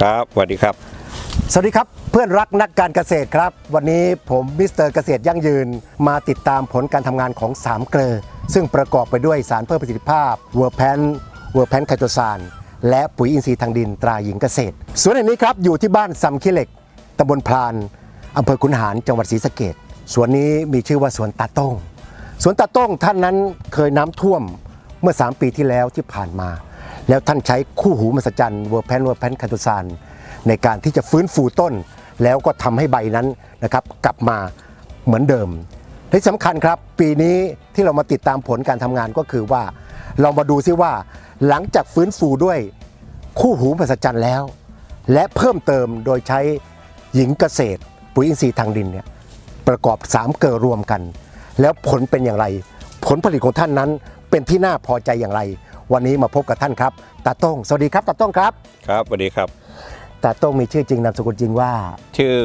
ครับสวัสดีครับ สวัสดีครับเพื่อนรักนักการเกษตรครับ วันนี้ผมมิสเตอร์เกษตรยั่งยืนมาติดตามผลการทำงานของ 3 เกลอซึ่งประกอบไปด้วยสารเพิ่มประสิทธิภาพเวอร์แพนเวอร์แพนไคโตซานและปุ๋ยอินทรีย์ทางดินตราหญิงเกษตรสวนแห่งนี้ครับอยู่ที่บ้านซัมคิเหล็กตำบลพลานอำเภอขุนหารจังหวัดศรีสะเกดสวนนี้มีชื่อว่าสวนตาโต้งสวนตาโต้งท่านนั้นเคยน้ำท่วมเมื่อ 3 ปีที่แล้วที่ผ่านมา แล้วท่านใช้คู่หูมหัศจรรย์เวอร์แพนเวอร์แพนคาตุซานในการที่จะฟื้นฟูต้น แล้วก็ทำให้ใบนั้นนะครับกลับมาเหมือนเดิมที่สำคัญครับ ปีนี้ที่เรามาติดตามผลการทำงานก็คือว่า เรามาดูซิว่า หลังจากฟื้นฟูด้วยคู่หูมหัศจรรย์แล้ว และเพิ่มเติมโดยใช้หญิงเกษตร ปุ๋ยอินทรีย์ทางดินเนี่ยประกอบ 3 เกิดรวมกัน แล้วผลเป็นอย่างไร ผลผลิตของท่านนั้นเป็นที่น่าพอใจอย่างไร วันนี้มาพบกับท่านครับตาโต้ง สวัสดีครับตาโต้งครับครับสวัสดีครับตาโต้งมีชื่อจริงนามสกุลจริงว่า ชื่อ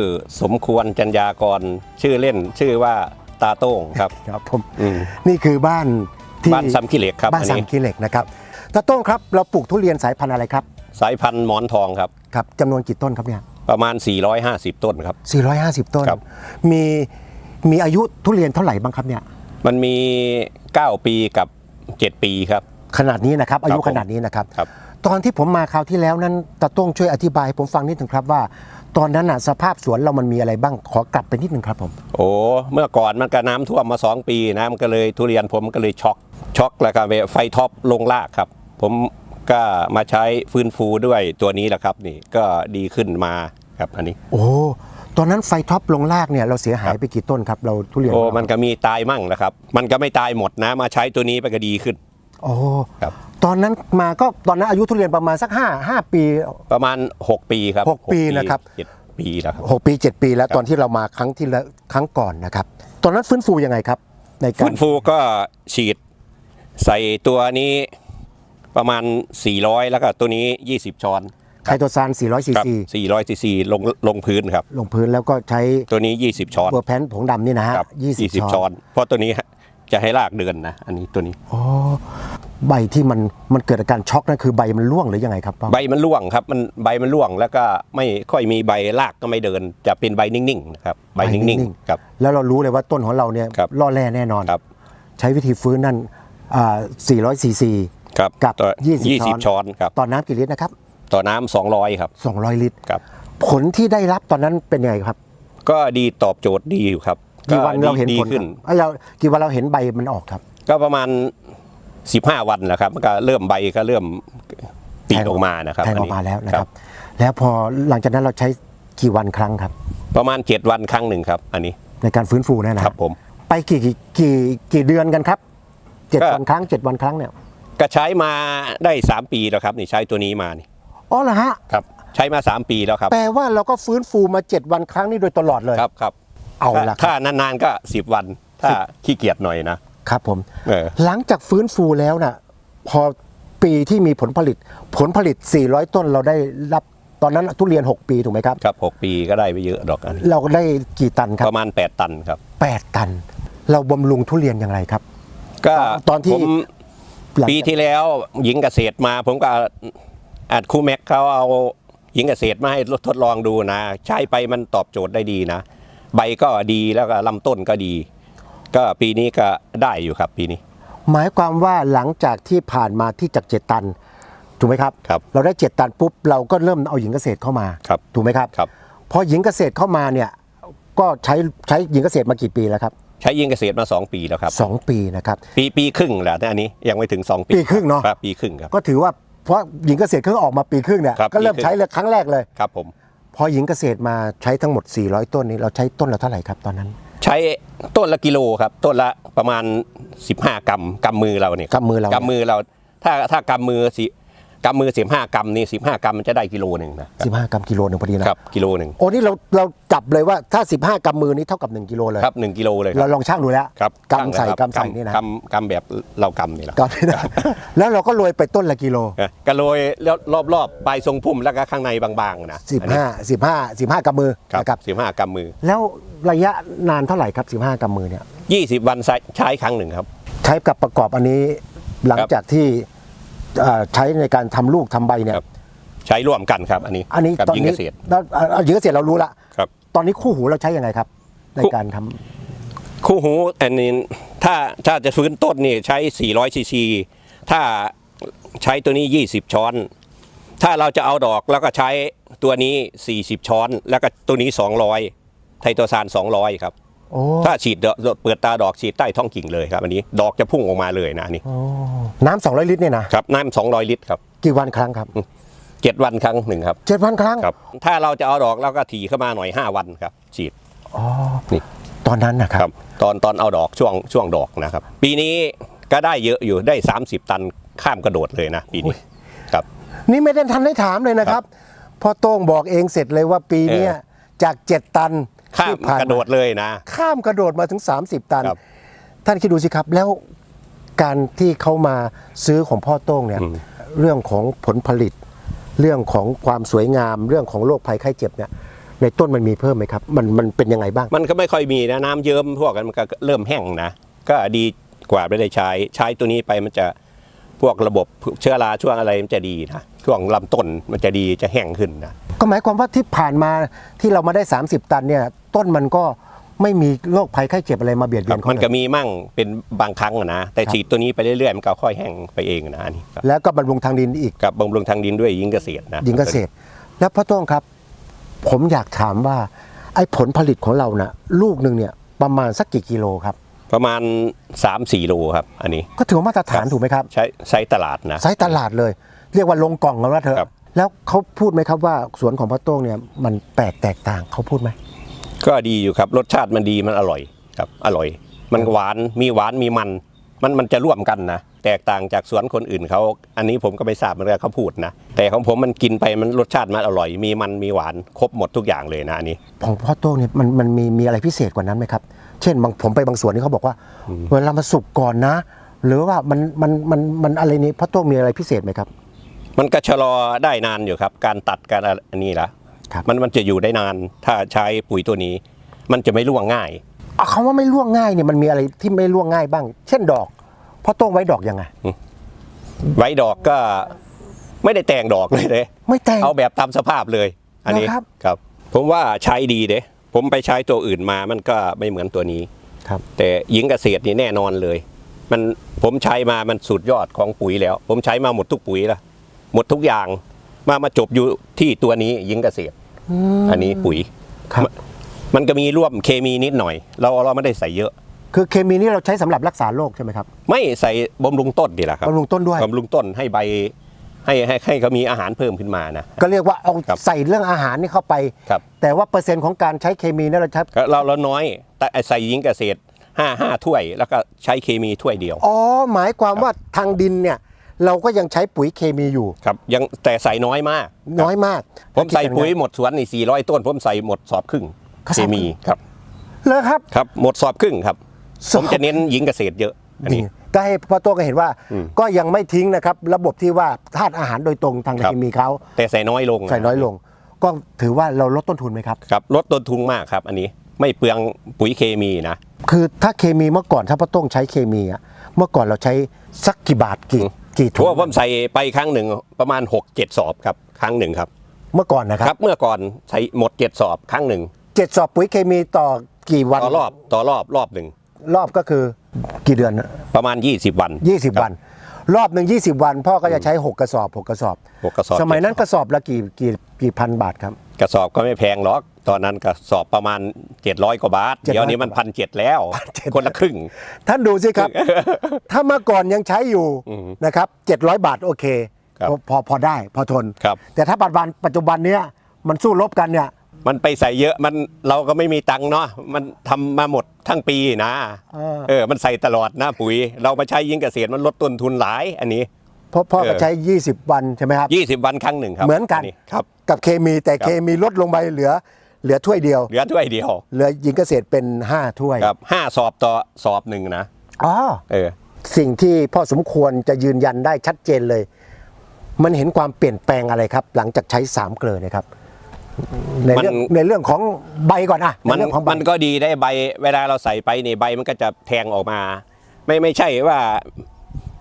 สมควรจัญญากร ชื่อเล่นชื่อว่าตาโต้งครับครับผมอืมนี่คือบ้านที่บ้านซ้ำขี้เหล็กครับบ้านอันสามนี้ขี้เหล็กนะครับตาโต้งครับเราปลูกทุเรียนสายพันธุ์อะไรครับ สายพันธุ์หมอนทองครับครับจำนวนกี่ต้นครับเนี่ยประมาณ 450 ต้นครับ 450 ต้นครับมีมีอายุทุเรียนเท่าไหร่บ้างครับเนี่ยมันมี 9 ปีกับ 7 ปีครับ ขนาดนี้นะครับ อายุผมขนาดนี้นะครับ ครับ ตอนที่ผมมาคราวที่แล้วนั้นตาโต้งช่วยอธิบายให้ผมฟังนิดหนึ่งครับว่า ตอนนั้นน่ะสภาพสวนเรามันมีอะไรบ้างขอกลับไปนิดหนึ่งครับผม โอ้เมื่อก่อนมันก็น้ำท่วมมา 2 ปีนะมันก็เลยทุเรียนผมก็เลยช็อกช็อกแล้วก็ไปไฟท็อปลงรากครับ ผมก็มาใช้ฟื้นฟูด้วยตัวนี้แหละครับ นี่ก็ดีขึ้นมาครับอันนี้ โอ้ตอนนั้นไฟท็อปลงลากเนี่ยเราเสียหายไปกี่ต้นครับเราทุเรียนโอ้ของเรามันก็มีตายมั่งนะครับ มันก็ไม่ตายหมดนะ มาใช้ตัวนี้ไปก็ดีขึ้น โอ้ครับ ตอนนั้นมาก็ตอนนั้นอายุทุเรียนประมาณสัก 5 5 ปี ประมาณ 6 ปีครับหกปีนะครับ เจ็ดปีแล้วครับ 6 ปี 7 ปีแล้วครับตอนที่เรามาครั้งที่แล้วครั้งก่อนนะครับ ตอนนั้นฟื้นฟูยังไงครับ ในกาฟื้รนฟูก็ฉีดใส่ตัวนี้ประมาณ 400 แล้วก็ตัวนี้ 20 ช้อนไคโตซาน400ซีครับซี400ซีซีลงลงพื้นครับ ลงพื้นแล้วก็ใช้ตัวนี้ 20 ช้อนเบอร์แพนผงดำนี่นะฮะครับ20 20ช้อน เพราะตัวนี้ จะให้รากเดือนนะ อันนี้ตัวนี้ อ๋อใบที่มันมันเกิดอาการช็อกนั่นคือใบมันร่วงหรือยังไงครับป้าใบมันร่วงครับมันใบมันร่วงแล้วก็ไม่ค่อยมีใบรากก็ไม่เดิน จะเป็นใบนิ่งๆนะครับใบนิ่งๆครับแล้วเรารู้เลยว่าต้นของเราเนี่ยครับล่อแร่แน่นอนครับ ใช้วิธีฟื้นนั่นอ่า400ซีซีครับกับต่อ20 20 ช้อนครับต่อน้ำกี่ลิตรนะครับต่อน้ำ200 ครับ 200 ลิตรครับ ผลที่ได้รับตอนนั้นเป็นยังไงครับ ก็ดีตอบโจทย์ดีอยู่ครับ กี่วันก็ดีเราเห็นดีผลขึ้น ครับเอ้ยเรากี่วันเราเห็นใบมันออกครับ ก็ประมาณ 15 วันแหละครับมันก็เริ่มใบก็เริ่มปีออกมานะครับแทงออัอนกนี้มาแล้วนะครับ แล้วพอหลังจากนั้นเราใช้กี่วันครั้งครับ ประมาณ 7 วันครั้งหนึ่งครับ อันนี้ในการฟื้นฟูเนยนะครับผม ไปกี่กี่กี่กี่เดือนกันครับเจ็ดก็ วันครั้งเจ็ดวันครั้งเนี่ยก็ใช้มาได้ 3 ปีแล้วครับนี่ใช้ตัวนี้มานี่อ๋อเหรอฮะ ครับ ใช้มา 3 ปีแล้วครับ แปลว่าเราก็ฟื้นฟูมา7วันครั้งนี้โดยตลอดเลย ครับครับ เอาละครับถ้านานๆก็10วัน ถ้าขี้เกียจหน่อยนะครับผมเออหลังจากฟื้นฟูแล้วน่ะ พอปีที่มีผลผลิต ผลผลิต 400 ต้นเราได้รับตอนนั้นทุเรียน 6 ปีถูกไหมครับครับ 6 ปีก็ได้ไปเยอะดอกอันนี้เราได้กี่ตันครัปบระมาณ 8 ตันครับ 8 ตัน เราบำรุงทุเรียนอย่างไรครับ ก็ตอนที่ผมหลังปีที่แล้วหญิงเกษตรมาผมก็อัดครูแม็กเขาเอาหญิงเกษตรมาให้ทดลองดูนะ ใช้ไปมันตอบโจทย์ได้ดีนะ ใบก็ดีแล้วก็ลำต้นก็ดี ก็ปีนี้ก็ได้อยู่ครับปีนี้ หมายความว่าหลังจากที่ผ่านมาที่จากเจ็ดตันถูกไหมครับครับเราได้เจ็ดตันปุ๊บเราก็เริ่มเอาหญิงเกษตรเข้ามาครับถูกไหมครับครับพอหญิงเกษตรเข้ามาเนี่ยก็ใช้ใช้หญิงเกษตรมากี่ปีแล้วครับใช้หญิงเกษตรมา 2 ปีแล้วครับสองปีนะครับปีปีครึ่งแหละอันนี้ยังไม่ถึง 2 ปีปีครึ่งเนอะครับปีครึ่งครับก็ถือว่าเพราะหญิงเกษตรเพิ่งออกมาปีครึ่งเนี่ยครับก็เริ่มปีครึ่งใช้เลยครั้งแรกเลยครับผม พอหญิงเกษตรมาใช้ทั้งหมด 400 ต้นนี้เราใช้ต้นละเท่าไหร่ครับตอนนั้น ใช้ต้นละกิโลครับ ต้นละประมาณ 15 กรัมกำมือเราเนี่ยกำมือเรากำมือเราถ้าถ้ากำมือสิ กำมือ15กรัมนี่15กรัมมันจะได้กิโลหนึ่งนะ15กรัมกิโลหนึ่งพอดีนะครับกิโลหนึ่งโอ้นี่เราเราจับเลยว่าถ้า 15กรัมมือนี้เท่ากับ 1กิโลเลยครับหนึ่งกิโลเลยคเรารับลองช่างดูแล้วครับกำใส่ตั้งกำใส่นะครับนี่นะกำกำแบบเรากำนี่แหละ กำนี่นะแล้วเราก็โรยไปต้นละกิโล นะกระโรยแล้วรอบๆปลายทรงพุ่มแล้วก็ข้างในบางๆนะอันนี้15 15 15กำมือครับนะครับสิบห้ากำมือ แล้วระยะนานเท่าไหร่ครับ 15กำมือเนี่ย20 วันใช้ใช้ครั้งหนึ่งครับ ใช้กับประกอบอันนี้หลังครับ จากที่เอ่อใช้ในการทำลูกทำใบเนี่ย ครับ ใช้ร่วมกันครับ อันนี้อันนี้กับตอนยิงนี้เกษตรเราเอาเอายิงเกษตรเรารู้ละครับ ตอนนี้คู่หูเราใช้ยังไงครับ ในคู่การทำ คู่หูอันนี้ถ้าถ้าจะฟื้นต้นนี่ใช้ 400 ซีซี ถ้าใช้ตัวนี้ 20 ช้อน ถ้าเราจะเอาดอกแล้วก็ใช้ตัวนี้ 40 ช้อน แล้วก็ตัวนี้ 200 ไทโตซาน 200 ครับ โอ้ถ้าฉีดดอกเปิดตาดอกฉีดใต้ท้องกิ่งเลยครับอันนี้ดอกจะพุ่งออกมาเลยนะอันนี่โอ้น้ำสองร้อยลิตรเนี่ยนะครับน้ำ200ลิตรครับกี่วันครั้งครับเจ็ดวันครั้งหนึ่งครับเจ็ดวันครั้งครับ ถ้าเราจะเอาดอกเราก็ถี่เข้ามาหน่อย5วันครับ ฉีดอ๋อนี่ตอนนั้นนะครับครับตอนตอนเอาดอกช่วงช่วงดอกนะครับ ปีนี้ก็ได้เยอะอยู่ได้ 30 ตันข้ามกระโดดเลยนะปีนี้ครับ นี่ไม่ได้ทันได้ถามเลยนะครับพ่อโต้งบอกเองเสร็จเลยว่าปีเนี้ยเออจาก 7 ตัน ข้ามที่ผ่นกระโดดเลยนะ ข้ามกระโดดมาถึง 30 ตัน ครับท่านคิดดูสิครับแล้วการที่เขามาซื้อของพ่อโต้งเนี่ย อืม เรื่องของผลผลิต เรื่องของความสวยงาม เรื่องของโรคภัยไข้เจ็บเนี่ย ในต้นมันมีเพิ่มไหมครับ มันมันเป็นยังไงบ้าง มันก็ไม่ค่อยมีนะน้ำเยิ้มพวกกันมันก็เริ่มแห้งนะ ก็ดีกว่าไม่ได้ใช้ใช้ตัวนี้ไปมันจะพวกระบบเชื้อราช่วงอะไรมันจะดีนะ ช่วงลำต้นมันจะดีจะแห้งขึ้นนะก็หมายความว่าที่ผ่านมาที่เรามาได้ 30 ตันเนี่ยต้นมันก็ไม่มีโรคภัยไข้เจ็บอะไรมาเบียดคเบีรัยบนเขามันเลก็ยมีมั่งเป็นบางครั้งอะนะแต่ครับฉีดตัวนี้ไปเรื่อยๆมันก็ค่อยแห้งไปเองนะอันนี้ครับแล้วก็บำรุงทางดินอีกกับบำรุงทางดินด้วยยิงเกษตรนะหญิงเกษตร แล้วพ่อโต้งครับ ผมอยากถามว่าไอ้ผลผลิตของเรานะ่ะ ลูกหนึ่งเนี่ยประมาณสักกี่กิโลครับ ประมาณ 3-4โลครับ อันนี้ก็ถือว่ามาตรฐานถูกไหมครับ ใช้ใช้ตลาดนะไซส์ตลาดเลย เรียกว่าลงกล่องกันว่าเถครัอะบแล้วเขาพูดไหมครับว่าสวนของพ่อโต้งเนี่ยมันแปลกแตกต่างเขาพูดไหมก็ดีอยู่ครับรสชาติมันดีมันอร่อยครับอร่อย มันหวานมีหวานมีมัน มันมันจะร่วมกันนะแตกต่างจากสวนคนอื่นเขาอันนี้ผมก็ไม่ทราบเหมือนกันเขาพูดนะแต่ของผมมันกินไปมันรสชาติมันอร่อย มีมันมีหวานครบหมดทุกอย่างเลยนะอันนี้ของพ่อโต้งเนี่ยมันมันมีมีอะไรพิเศษกว่านั้นไหมครับเช่นบางผมไปบางสวนนี่เขาบอกว่าเวลามันสุกก่อนนะ หรือว่ามันมันมันมันอะไรนี่พ่อโต้งมีอะไรพิเศษไหมครับ มันก็ชะลอได้นานอยู่ครับ การตัดการอันนี้ละครับมันมันจะอยู่ได้นานถ้าใช้ปุ๋ยตัวนี้ มันจะไม่ร่วงง่ายเอาคำว่าไม่ล่วงง่ายเนี่ยมันมีอะไรที่ไม่ล่วงง่ายบ้าง เช่นดอกพ่อโต้งไว้ดอกยังไงไว้ดอกก็ไม่ได้แต่งดอกเลยเลยไม่แต่งเอาแบบตามสภาพเลย อันนี้เหรอครับครับ ผมว่าใช้ดีเด้ผมไปใช้ตัวอื่นมามันก็ไม่เหมือนตัวนี้ครับ แต่หญิงเกษตรนี่แน่นอนเลย มันผมใช้มามันสุดยอดของปุ๋ยแล้ว ผมใช้มาหมดทุกปุ๋ยละ หมดทุกอย่างมามาจบอยู่ที่ตัวนี้หญิงเกษตรอันนี้ปุ๋ยครับ มันก็มีร่วมเคมีนิดหน่อย เราเราไม่ได้ใส่เยอะ คือเคมีนี่เราใช้สำหรับรักษาโรคใช่ไหมครับ ไม่ใส่บำรุงต้นดีละครับบำรุงต้นด้วยบำรุงต้นให้ใบให้ให้ให้เขามีอาหารเพิ่มขึ้นมานะก็เรียกว่าเอาครับใส่เรื่องอาหารนี่เข้าไปครับแต่ว่าเปอร์เซ็นต์ของการใช้เคมีเนี่ยเราใช้ก็เราเราน้อยแต่ใส่หญิงเกษตรห้าห้าถ้วย แล้วก็ใช้เคมีถ้วยเดียวอ๋อหมายความว่าทางดินเนี่ย เราก็ยังใช้ปุ๋ยเคมีอยู่ ครับยังแต่ใส่น้อยมากน้อยมากผมใส่ปุ๋ยหมดสวนนี่400 ต้น ผมใส่หมดสอบครึ่งกระเคสอบมีครับเลยครับครับ หมดสอบครึ่งครับสผอบมจะเน้นหญิงเกษตรเยอะอันนี้นี่ก็ให้พ่อโต้ก็เห็นว่าอืมก็ยังไม่ทิ้งนะครับ ระบบที่ว่าธาตุอาหารโดยตรงทางครับเคมีเขาแต่ใส่น้อยลงใส่น้อยลง ก็ถือว่าเราลดต้นทุนไหมครับครับลดต้นทุนมากครับ อันนี้ไม่เปลืองปุ๋ยเคมีนะคือถ้าเคมีเมื่อก่อนถ้าพ่อโต้งใช้เคมีอะ เมื่อก่อนเราใช้สักกี่บาทกี่กี่เพถุราะงว่าผมใส่ไปครั้งหนึ่งประมาณ 6 7 สอบครับครั้งหนึ่งครับ เมื่อก่อนนะคครัรับบเมื่อก่อนใช้หมด 7 สอบครั้งหนึ่งเจ็ดสอบปุ๋ยเคมีต่อกี่วันต่อรอบต่อรอบรอบหนึ่งรอบก็คือกี่เดือนประมาณ 20 วัน 20 วัน รอบหนึ่ง20 วัน พ่อก็จะใช้ 6 กระสอบ 6 กระสอบ หกกระสอบสมัยนั้นกระสอบละกี่กี่กี่พันบาทครับ กระสอบก็ไม่แพงหรอก ตอนนั้นกระสอบประมาณ 700 กว่าบาท700เดี๋ยวนี้มันพันเจ็ดแล้ว 1,700 คนละครึ่ง ท่านดูสิครับ ถ้าเมื่อก่อนยังใช้อยู่อืมนะครับ 700 บาทโอเค ครับพอพอพอได้พอทน ครับ แต่ถ้าปัจจุบันปัจจุบันเนี้ยมันสู้รบกันเนี่ย มันไปใส่เยอะมันเราก็ไม่มีตังค์เนาะมันทำมาหมดทั้งปีนะเออเออมันใส่ตลอดนะปุ๋ย เรามาใช้ยิงเกษตรมันลดต้นทุนหลายอันนี้ เพราะพ่อก็เออใช้ 20 วันใช่ไหมครับ 20 วันครั้งหนึ่งครับเหมือนกัน ครับ กับเคมีแต่ครับเคมีลดลงไปเหลือ เหลือถ้วยเดียว เหลือถ้วยเดียวเหลือหญิงเกษตรเป็น 5 ถ้วยครับห้าสอบต่อสอบหนึ่งนะอ๋อเออ สิ่งที่พ่อสมควรจะยืนยันได้ชัดเจนเลย มันเห็นความเปลี่ยนแปลงอะไรครับ หลังจากใช้สามเกลือเนะครับ ในเรื่องมัน ในเรื่องของใบก่อนอะมันในเรื่องของใบ มันก็ดีได้ใบเวลาเราใส่ไปนี่ใบมันก็จะแทงออกมา ไม่ไม่ใช่ว่า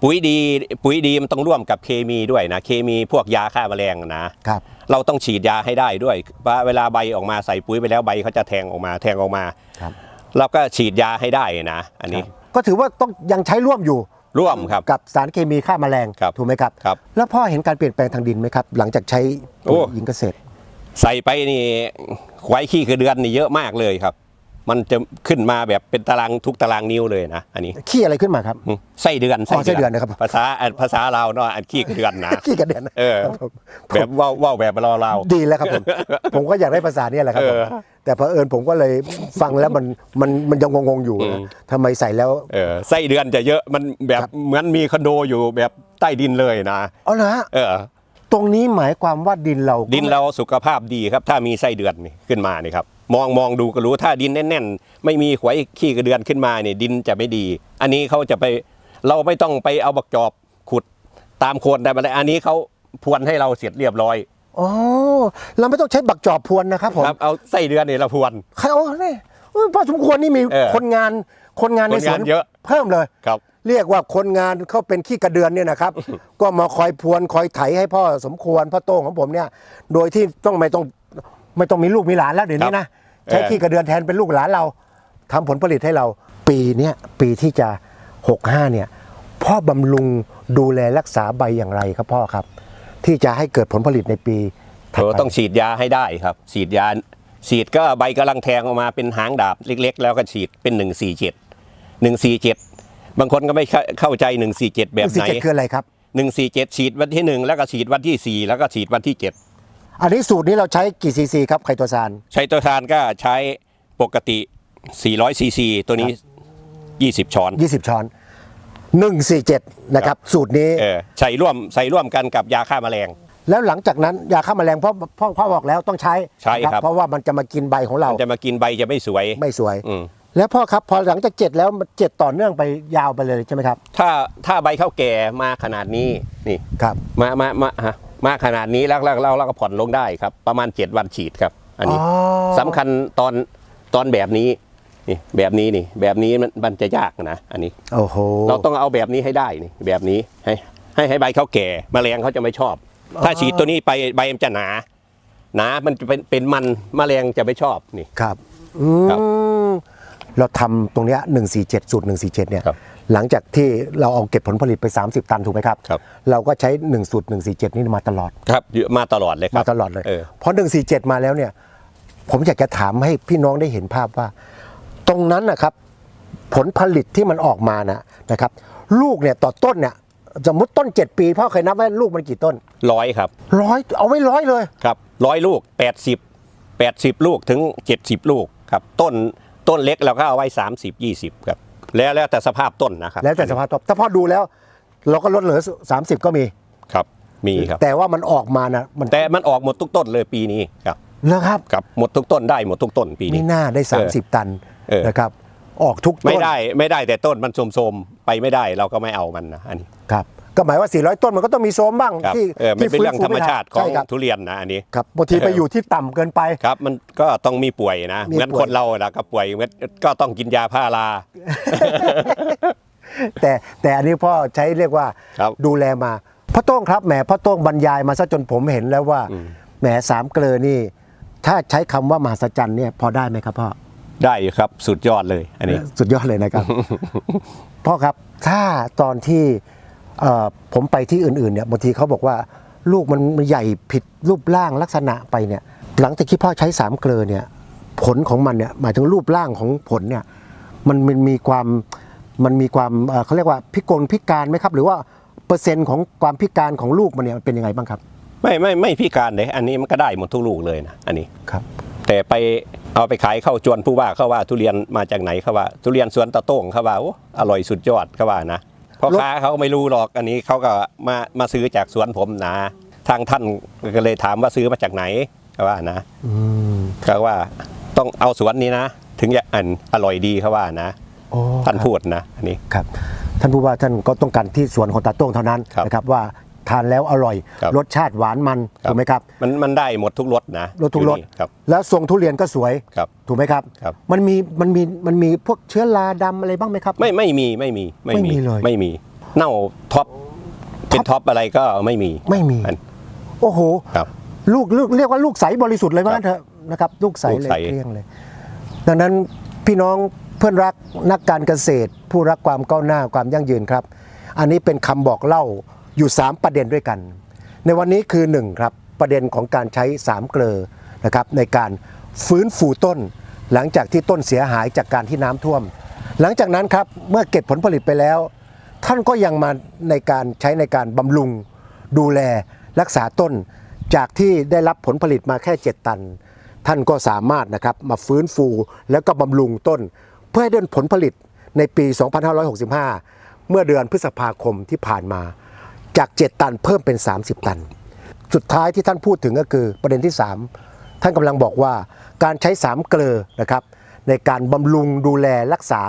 ปุ๋ยดีปุ๋ยดีมันต้องร่วมกับเคมีด้วยนะ เคมีพวกยาฆ่าแมลงนะ ครับ เราต้องฉีดยาให้ได้ด้วยว่าเวลาใบออกมาใส่ปุ๋ยไปแล้วใบเขาจะแทงออกมา แทงออกมาครับ เราก็ฉีดยาให้ได้นะ อันนี้ก็ถือว่าต้องยังใช้ร่วมอยู่ร่วมครับ กับสารเคมีฆ่าแมลงครับถูกไหมครับ ครับแล้วพ่อเห็นการเปลี่ยนแปลงทางดินไหมครับ หลังจากใช้โอ้ หญิงเกษตร ใส่ไปนี่ควายขี้คือเดือนนี่เยอะมากเลยครับ มันจะขึ้นมาแบบเป็นตารางทุกตารางนิ้วเลยนะอันนี้ขี้อะไรขึ้นมาครับอืมไส้เดือนอ๋อไส้เดือนนะครับ ภาษาอะภาษาเราเนาะอันขี้คือเดือนนะขี้กระเด็นเออครับผมแบบเว่าเว่าแบบเราเราดีแล้วครับผมผมก็อยากได้ภาษาเนี้แหละครับผมเออแต่เพอเอิญผมก็เลยฟังแล้วมันมันมันยังงงๆอยู่อืมนะทำไมใส่แล้วเออไส้เดือนจะเยอะมันแบบครับเหมือนมีคอนโดอยู่แบบใต้ดินเลยนะเอาละฮะเออ ตรงนี้หมายความว่าดินเราก็ดินเราสุขภาพดีครับ ถ้ามีไส้เดือนนี่ขึ้นมานี่ครับมองมองดูก็รู้ถ้าดินแน่นๆ ไม่มีหวยขี้กระเดือนขึ้นมาเนี่ยดินจะไม่ดี อันนี้เขาจะไปเราไม่ต้องไปเอาบักจอบขุดตามโคนแต่อะไรอันนี้เขาพรวนให้เราเสร็จเรียบร้อยอ๋อเราไม่ต้องใช้บักจอบพรวนนะครับผมครับเอาไส้เดือนนี่เราพรวนใครโอ้นี่เอ้ยพอสมควรนี่มีเออคนงานคนงานในคนสงาวนนเยอะเพิ่มเลยครับ เรียกว่าคนงานเขาเป็นขี้กระเดือนเนี่ยนะครับ ก็มาคอยพวนคอยไถให้พ่อสมควรพ่อโต้งของผมเนี่ย โดยที่ต้องไม่ต้องไม่ต้องมีลูกมีหลานแล้วเดี๋ยวนี้นะใช้ขี้กระเดือนแทนเป็นลูกหลานเรา ทำผลผลิตให้เรา ปีเนี้ยปีที่จะหกห้าเนี่ยพ่อบำรุงดูแลรักษาใบอย่างไรครับพ่อครับ ที่จะให้เกิดผลผลิตในปีเราต้องฉีดยาให้ได้ครับ ฉีดยาฉีดก็ใบกำลังแทงออกมาเป็นหางดาบเล็ก ๆ แล้วก็ฉีดเป็นหนึ่งสี่เจ็ดหนึ่งสี่เจ็ด บางคนก็ไม่เข้าเข้าใจหนึ่งสี่เจ็ดแบบไหน147คืออะไรครับหนึ่งสี่เจ็ดฉีดวันที่หนึ่งแล้วก็ฉีดวันที่สี่แล้วก็ฉีดวันที่เจ็ดอันนี้สูตรนี้เราใช้กี่ซีซีครับไคโตซานใช้ตัวทานก็ใช้ปกติ 400 ซีซี ตัวนี้ 20 ช้อน 20 ช้อน 147 นะครับ สูตรนี้เออใส่ร่วมใส่ร่วมกันกับยาฆ่าแมลงแล้วหลังจากนั้นยาฆ่าแมลงพ่อพ่อพ่อบอกแล้วต้องใช้ใช่ครับ เพราะว่ามันจะมากินใบของเรา จะมากินใบจะไม่สวยไม่สวยอืม แล้วพ่อครับพอหลังจากเจ็ดแล้วมันเจ็ดต่อเนื่องไปยาวไปเลยใช่ไหมครับ ถ้าถ้าใบข้าวแก่มาขนาดนี้นี่ครับ มามามาฮะมาขนาดนี้แล้วแล้วแล้วเราก็ผ่อนลงได้ครับ ประมาณ 7 วันฉีดครับ อันนี้อ๋อ สำคัญตอนตอนแบบนี้นี่แบบนี้นี่ แบบนี้มันมันจะยากนะอันนี้ โอ้โหเราต้องเอาแบบนี้ให้ได้นี่แบบนี้ให้ให้ให้ใบเขาแก่แมลงเขาจะไม่ชอบ ถ้าฉีดตัวนี้ไปใบมันจะหนาหนามันจะเป็นเป็นมันแมลงจะไม่ชอบนี่ ครับอืครับม เราทำตรงเนี้ย147สูตร147เนี่ยครับหลังจากที่เราเอาเก็บผลผลิตไป 30 ตันถูกไหมครับครับเราก็ใช้1สูตร147 นี่มาตลอดครับมาตลอดเลยครับมาตลอดเลยเออพอ147 มาแล้วเนี่ย ผมอยากจะถามให้พี่น้องได้เห็นภาพว่า ตรงนั้นนะครับ ผลผลิตที่มันออกมานะนะครับ ลูกเนี่ยต่อต้นเนี่ยสมมติต้น 7 ปีพ่อเคยนับว่าลูกมันกี่ต้นร้อยครับร้อยเอาไว้ร้อยเลยครับร้อยลูก 80 80 ลูกถึง 70 ลูกครับต้น ต้นเล็กเราก็เอาไว้ 30 20ครับแล้วแล้วแต่สภาพต้นนะครับแล้วแต่สภาพต้นถ้าพ่อดูแล้ว เราก็ลดเหลือ 30 ก็มีครับ มีครับ แต่ว่ามันออกมานะมันแต่มันออกหมดทุกต้นเลยปีนี้ครับแล้วครับครับหมดทุกต้นได้หมดทุกต้นปีนี้นี่น่าได้เออ30 ตันเออนะครับออกทุกต้นไม่ได้ไม่ได้แต่ต้นมันโทรมๆไปไม่ได้เราก็ไม่เอามันนะอันนี้ครับ ก็หมายว่า 400 ต้นมันก็ต้องมีโซมบ้างครับที่เออมันเป็นฟื้เรื่องฟูธรรมชาติของใช่ครับทุเรียนนะอันนี้ ครับบางทีไปอยู่ที่ต่ำเกินไป ครับมันก็ต้องมีป่วยนะมีเหมือนป่วย คนเรานะก็ป่วยเหมือนก็ต้องกินยาพารา แต่แต่อันนี้พ่อใช้เรียกว่าครับ ดูแลมาพ่อโต้งครับแหมพ่อโต้งบรรยายมาซะจนผมเห็นแล้วว่าอืมแหมสามเกลือนี่ ถ้าใช้คำว่ามหัศจรรย์เนี่ยพอได้ไหมครับพ่อ ได้อยู่ครับสุดยอดเลยอันนี้ สุดยอดเลยนะครับ พ่อครับถ้าตอนที่เอ่อ ผมไปที่อื่นๆเนี่ยบางทีเขาบอกว่าลูกมันใหญ่ผิดรูปร่างลักษณะไปเนี่ยหลังจากที่พ่อใช้สามเกลือเนี่ยผลของมันเนี่ยหมายถึงรูปร่างของผลเนี่ยมันมันมีความมันมีความเอ่อเขาเรียกว่าพิกลพิการไหมครับ หรือว่าเปอร์เซ็นต์ของความพิการของลูกมันเนี่ยมันเป็นยังไงบ้างครับ ไม่ไม่ไม่พิการเลยอันนี้มันก็ได้หมดทุกลูกเลยนะอันนี้ครับ แต่ไปเอาไปขายเข้าจวนผู้ว่าเขาว่าทุเรียนมาจากไหนเขาว่า ทุเรียนสวนตะโต้งเขาว่าโอ้อร่อยสุดยอดเขาว่านะ พ่อค้าเขาไม่รู้หรอกอันนี้เขาก็มามาซื้อจากสวนผมนะทางท่านก็เลยถามว่าซื้อมาจากไหนเขาว่านะอืมเขาว่าต้องเอาสวนนี้นะ ถึงจะอันอร่อยดีเขาว่านะโอ้ท่านครับพูดนะอันนี้ครับ ท่านผู้ว่าท่านก็ต้องการที่สวนของตาโต้งเท่านั้นครับนะครับว่า ทานแล้วอร่อย ครับ รสชาติหวานมันครับถูกไหมครับมันมันได้หมดทุกรสนะรสทุกรสอยู่นี่ครับแล้วทรงทุเรียนก็สวย ครับ ถูกไหมครับ ครับ มันมีมันมีมันมีพวกเชื้อราดำอะไรบ้างไหมครับ ไม่ไม่มีไม่มีไม่มีเลยไม่มี เน่าท็อปเป็นท็อปอะไรก็ไม่มีไม่มี อันโอ้โห ครับ ลูกลูกเรียกว่าลูกใสบริสุทธิ์เลยว่าครับงั้นเถอะนะครับลูกใสลูกเลยใสเกลี้ยงเลย ดังนั้นพี่น้องเพื่อนรักนักการเกษตร ผู้รักความก้าวหน้าความยั่งยืนครับ อันนี้เป็นคำบอกเล่า อยู่ 3 ประเด็นด้วยกัน ในวันนี้คือ1ครับประเด็นของการใช้3เกลอนะครับในการฟื้นฟูต้น หลังจากที่ต้นเสียหายจากการที่น้ำท่วม หลังจากนั้นครับเมื่อเก็บผลผลิตไปแล้ว ท่านก็ยังมาในการใช้ในการบำรุง ดูแลรักษาต้น จากที่ได้รับผลผลิตมาแค่ 7 ตัน ท่านก็สามารถนะครับมาฟื้นฟูแล้วก็บำรุงต้น เพื่อให้ได้ผลผลิตในปี 2565 เมื่อเดือนพฤษภาคมที่ผ่านมา จาก 7 ตันเพิ่มเป็น 30 ตัน สุดท้ายที่ท่านพูดถึงก็คือประเด็นที่ 3 ท่านกำลังบอกว่าการใช้ 3 เกลอนะครับในการบำรุงดูแลรักษา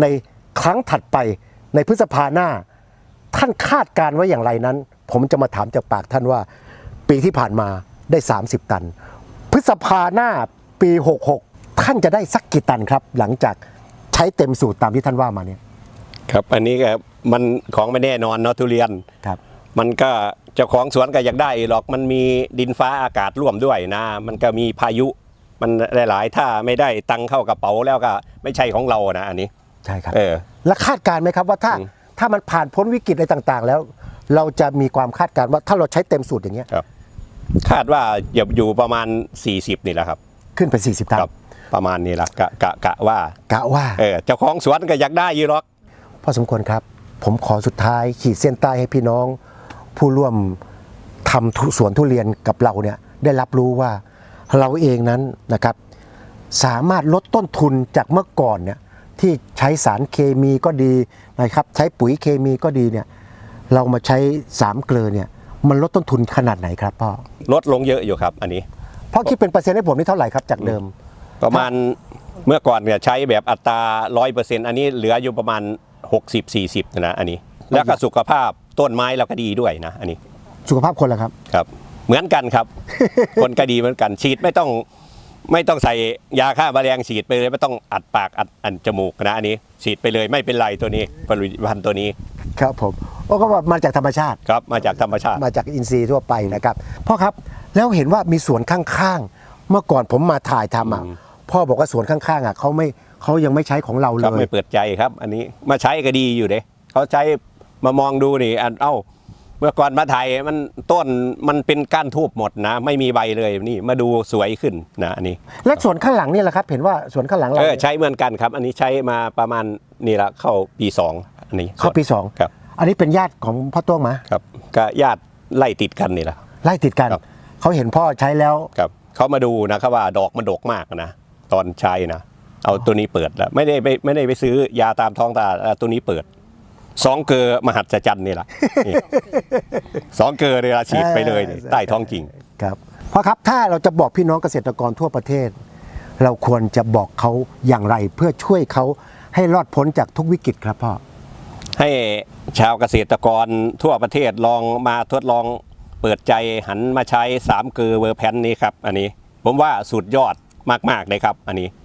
ในครั้งถัดไปในพฤษภาหน้า ท่านคาดการณ์ไว้อย่างไรนั้น ผมจะมาถามจากปากท่านว่า ปีที่ผ่านมาได้ 30 ตัน พฤษภาหน้าปี 66 ท่านจะได้สักกี่ตันครับ หลังจากใช้เต็มสูตรตามที่ท่านว่ามาเนี่ยครับอันนี้ก็ มันของไม่แน่นอนเนาะทุเรียนครับ มันก็เจ้าของสวนก็อยากได้หรอกมันมีดินฟ้าอากาศร่วมด้วยนะ มันก็มีพายุมันหลายๆ ถ้าไม่ได้ตังค์เข้ากระเป๋าแล้วก็ไม่ใช่ของเรานะอันนี้ใช่ครับเออ และคาดการณ์ไหมครับว่าถ้าอืมถ้ามันผ่านพ้นวิกฤตอะไรต่างๆ แล้ว เราจะมีความคาดการณ์ว่าถ้าเราใช้เต็มสูตรอย่างเงี้ยครับ คาดว่าอย่าอยู่ประมาณ 40 นี่แหละครับ ขึ้นเป็น40ตันครับประมาณนี้ละกะกะกะว่ากะว่า เออเจ้าของสวนก็อยากได้อยี่หรอกพอสมควรครับ ผมขอสุดท้ายขีดเส้นใต้ให้พี่น้อง ผู้ร่วมทำทุสวนทุเรียนกับเราเนี่ยได้รับรู้ว่าเราเองนั้นนะครับ สามารถลดต้นทุนจากเมื่อก่อนเนี่ยที่ใช้สารเคมีก็ดีนะครับ ใช้ปุ๋ยเคมีก็ดีเนี่ยเรามาใช้สามเกลือเนี่ยมันลดต้นทุนขนาดไหนครับพ่อลดลงเยอะอยู่ครับ อันนี้พ่อคิดเป็นเปอร์เซ็นต์ให้ผมนี่เท่าไหร่ครับจากเดิม ประมาณเมื่อก่อนเนี่ยใช้แบบอัตราร้อยเปอร์เซ็นต์อันนี้เหลืออยู่ประมาณ 60-40นะอันนี้ แล้วก็สุขภาพต้นไม้เราก็ดีด้วยนะ อันนี้สุขภาพคนละครับครับ เหมือนกันครับ คนก็ดีเหมือนกันฉีดไม่ต้องไม่ต้องใส่ยาฆ่าแมลงฉีดไปเลยไม่ต้องอัดปากอัดอันจมูกนะอันนี้ฉีดไปเลยไม่เป็นไรตัวนี้ผลิตภัณฑ์ตัวนี้ครับผมโอ้ก็ว่ามาจากธรรมชาติครับ มาจากธรรมชาติมาจากอินทรีย์ทั่วไปนะครับพ่อครับแล้วเห็นว่ามีสวนข้างๆ เมื่อก่อนผมมาถ่ายทำอะพ่อบอกว่าสวนข้างๆอะเขาไม่ เขายังไม่ใช้ของเราคเลรับย ไม่เปิดใจครับ อันนี้มาใช้ก็ดีอยู่เด้เขาใช้มามองดูนี่อันเอ้า เมื่อก่อนมาถ่ายมันต้นมันเป็นก้านทูบหมดนะ ไม่มีใบเลยนี่มาดูสวยขึ้นนะอันนี้ และสวนข้างหลังเนี่ยแหละครับ เห็นว่าสวนข้างหลังเราเออใช้เหมือนกันครับ อันนี้ใช้มาประมาณนี่ละเข้าปีสองอันนี้เข้าปีสองครับอันนี้เป็นญาติของพ่อโต้งไหมครับก็ญาติไล่ติดกันนี่แหละ ไล่ติดกันครับ เขาเห็นพ่อใช้แล้ว ครับเขามาดูนะครับว่าดอกมันดกมากนะ ตอนใช้นะ เอาตัวนี้เปิดแล้วไม่ได้ไปไม่ได้ไปซื้อยาตามท้องตลาดเอาตัวนี้เปิดสองเกลอมหัศจรรย์นี่แหละนี่สองเกลอเลยละฉีดไปเลยนี่ใต้ท้องกิ่งครับพ่อครับถ้าเราจะบอกพี่น้องเกษตรกรทั่วประเทศ เราควรจะบอกเขาอย่างไรเพื่อช่วยเขาให้รอดพ้นจากทุกวิกฤตครับพ่อให้ชาวเกษตรกรทั่วประเทศลองมาทดลองเปิดใจหันมาใช้สามเกลอเวอร์แพนนี้ครับ อันนี้ ผมว่าสุดยอดมากๆเลยครับ อันนี้เฮ้ย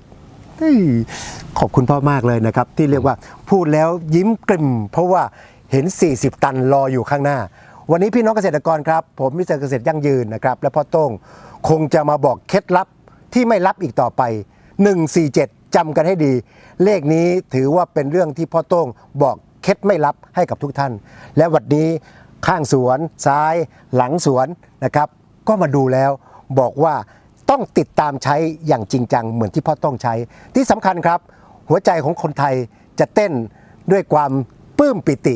ขอบคุณพ่อมากเลยนะครับ ที่เรียกว่าพูดแล้วยิ้มกลิ่ม เพราะว่าเห็น 40 ตันรออยู่ข้างหน้า วันนี้พี่น้องเกษตรกรครับ ผมมิสเตอร์เกษตรยั่งยืนนะครับ และพ่อโต้งคงจะมาบอกเคล็ดลับที่ไม่ลับอีกต่อไป 147จำกันให้ดี เลขนี้ถือว่าเป็นเรื่องที่พ่อโต้งบอกเคล็ดไม่ลับให้กับทุกท่าน และวันนี้ข้างสวนซ้าย หลังสวนนะครับ ก็มาดูแล้วบอกว่า ต้องติดตามใช้อย่างจริงจังเหมือนที่พ่อต้องใช้ ที่สำคัญครับ หัวใจของคนไทยจะเต้นด้วยความปลื้มปิติ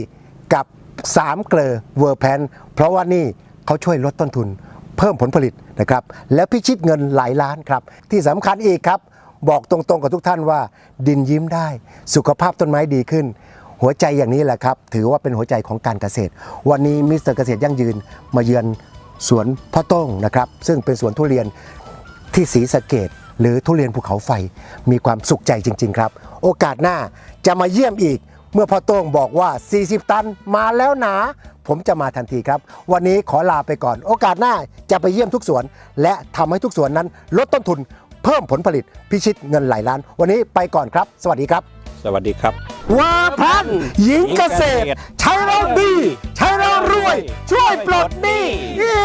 กับ3เกลอเวอร์แพนเพราะว่านี่เขาช่วยลดต้นทุน เพิ่มผลผลิตนะครับ แล้วพิชิตเงินหลายล้านครับ ที่สำคัญอีกครับ บอกตรงๆกับทุกท่านว่า ดินยิ้มได้ สุขภาพต้นไม้ดีขึ้น หัวใจอย่างนี้แหละครับ ถือว่าเป็นหัวใจของการเกษตร วันนี้มิสเตอร์เกษตรยั่งยืนมาเยือนสวนพ่อโต้งนะครับ ซึ่งเป็นสวนทุเรียน ที่ศรีสะเกดหรือทุเรียนภูเขาไฟมีความสุขใจจริง ๆ ครับ โอกาสหน้าจะมาเยี่ยมอีก เมื่อพ่อโต้งบอกว่า 40 ตันมาแล้วหนา ผมจะมาทันทีครับ วันนี้ขอลาไปก่อน โอกาสหน้าจะไปเยี่ยมทุกสวน และทำให้ทุกสวนนั้น ลดต้นทุนเพิ่มผลผลิตพิชิตเงินหลายล้าน วันนี้ไปก่อนครับ สวัสดีครับ สวัสดีครับเวอร์แพนหญิงเกษตร ใช้แล้วดี ใช้แล้วรวย ช่วยปลดหนี้เย้